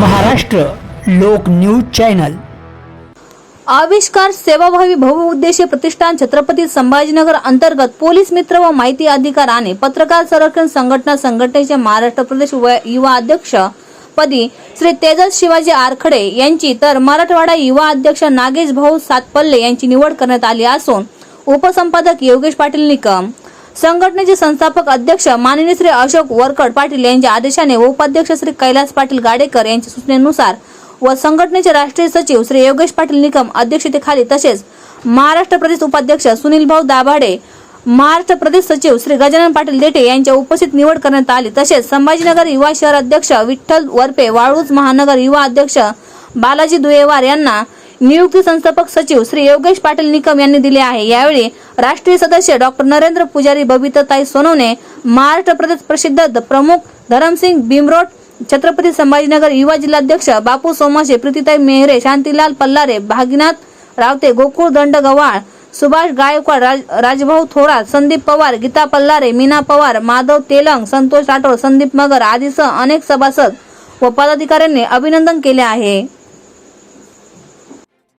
महाराष्ट्र लोक news channel. आविष्कार सेवाभावी बहुउद्देशीय प्रतिष्ठान छत्रपती संभाजीनगर अंतर्गत पोलीस मित्र व माहिती अधिकार आणि पत्रकार संरक्षण संघटना संघटनेचे महाराष्ट्र प्रदेश व- युवा अध्यक्ष पदी श्री तेजस शिवाजी आरखडे यांची तर मराठवाडा युवा अध्यक्ष नागेश भाऊ सातपल्ले यांची निवड करण्यात आली असून उपसंपादक योगेश पाटील निकम संघटनेचे संस्थापक अध्यक्ष माननीय श्री अशोक वरकड पाटील यांच्या आदेशाने व उपाध्यक्ष श्री कैलास पाटील गाडेकर यांच्या सूचनेनुसार व संघटनेचे राष्ट्रीय सचिव श्री योगेश पाटील निकम अध्यक्षतेखाली तसेच महाराष्ट्र प्रदेश उपाध्यक्ष सुनील भाऊ दाभाडे महाराष्ट्र प्रदेश सचिव श्री गजानन पाटील देठे यांच्या उपस्थित निवड करण्यात आली. तसेच संभाजीनगर युवा शहर अध्यक्ष विठ्ठल वरपे वाळूज महानगर युवा अध्यक्ष बालाजी दुयेवार यांना नियुक्ती संस्थापक सचिव श्री योगेश पाटील निकम यांनी दिले आहे. यावेळी राष्ट्रीय सदस्य डॉक्टर नरेंद्र पुजारी बबिताताई सोनवणे महाराष्ट्र प्रदेश प्रसिद्ध द- प्रमुख धरमसिंग भीमरोड छत्रपती संभाजीनगर युवा जिल्हाध्यक्ष बापू सोमाशे प्रीतीताई मेहरे शांतीलाल पल्लारे भागीनाथ रावते गोकुळ दंड गव्हाळ सुभाष गायकवाड राज, राजभाऊ थोरात संदीप पवार गीता पल्लारे मीना पवार माधव तेलंग संतोष राठोड संदीप मगर आदीसह अनेक सभासद व पदाधिकाऱ्यांनी अभिनंदन केले आहे.